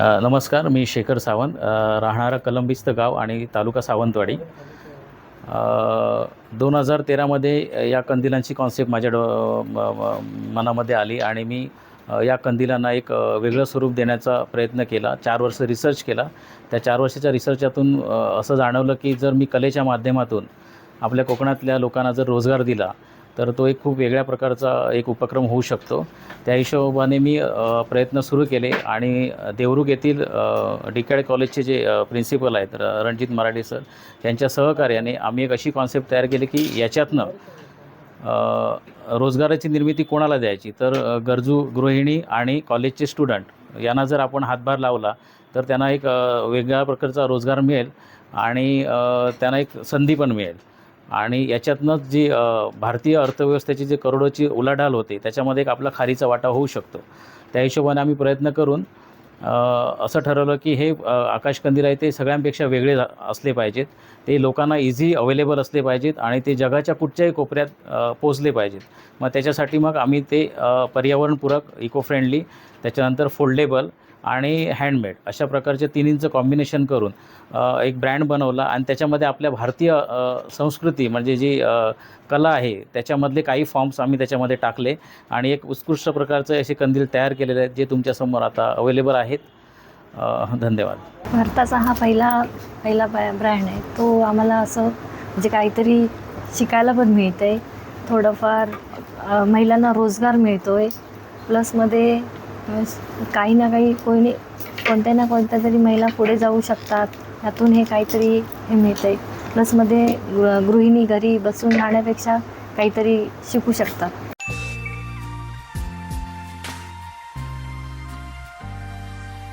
नमस्कार मी शेखर सावंत राहणारा कलंबिस्त गाव आणि तालुका सावंतवाडी. दोन हजार तेरामध्ये या कंदिलांची कॉन्सेप्ट माझ्या डो मनामध्ये आली आणि मी या कंदिलांना एक वेगळं स्वरूप देण्याचा प्रयत्न केला. चार वर्ष रिसर्च केला. त्या चार वर्षाच्या रिसर्चातून असं जाणवलं की जर मी कलेच्या माध्यमातून आपल्या कोकणातल्या लोकांना जर रोजगार दिला तर तो एक खूप वेगळ्या प्रकारचा एक उपक्रम होऊ शकतो. त्या हिशोबाने मी प्रयत्न सुरू केले आणि देवरुख येथील डिकॅड कॉलेजचे जे प्रिन्सिपल आहेत र रणजित मराठे सर यांच्या सहकार्याने आम्ही एक अशी कॉन्सेप्ट तयार केली की याच्यातनं रोजगाराची निर्मिती कोणाला द्यायची? तर गरजू गृहिणी आणि कॉलेजचे स्टुडंट यांना जर आपण हातभार लावला तर त्यांना एक वेगळ्या प्रकारचा रोजगार मिळेल आणि त्यांना एक संधी पण मिळेल. आणि याच्यातनंच जी भारतीय अर्थव्यवस्थेची जी करोडोची उलाढाल होते त्याच्यामध्ये एक आपला खारीचा वाटा होऊ शकतो. त्या हिशोबाने आम्ही प्रयत्न करून असं ठरवलं की हे आकाशकंदील आहे ते सगळ्यांपेक्षा वेगळे असले पाहिजेत. ते लोकांना इझी अवेलेबल असले पाहिजेत आणि ते जगाच्या कुठच्याही कोपऱ्यात पोचले पाहिजेत. मग त्याच्यासाठी मग आम्ही ते पर्यावरणपूरक इको फ्रेंडली त्याच्यानंतर फोल्डेबल आणि हँडमेड अशा प्रकारचे तिन्हींचं कॉम्बिनेशन करून एक ब्रँड बनवला आणि त्याच्यामध्ये आपल्या भारतीय संस्कृती म्हणजे जी कला आहे त्याच्यामधले काही फॉर्म्स आम्ही त्याच्यामध्ये टाकले आणि एक उत्कृष्ट प्रकारचं असे कंदील तयार केलेले आहेत जे तुमच्यासमोर आता अवेलेबल आहेत. धन्यवाद. भारताचा हा पहिला पहिला ब्रॅ ब्रँड आहे. तो आम्हाला असं म्हणजे काहीतरी शिकायला पण मिळतं आहे थोडंफार महिलांना रोजगार मिळतो आहे प्लसमध्ये काही ना काही कोणी कोणत्या ना कोणत्या तरी महिला पुढे जाऊ शकतात यातून हे काहीतरी हे मिळतं आहे प्लसमध्ये गृ- गृहिणी घरी बसून राहण्यापेक्षा काहीतरी शिकू शकतात.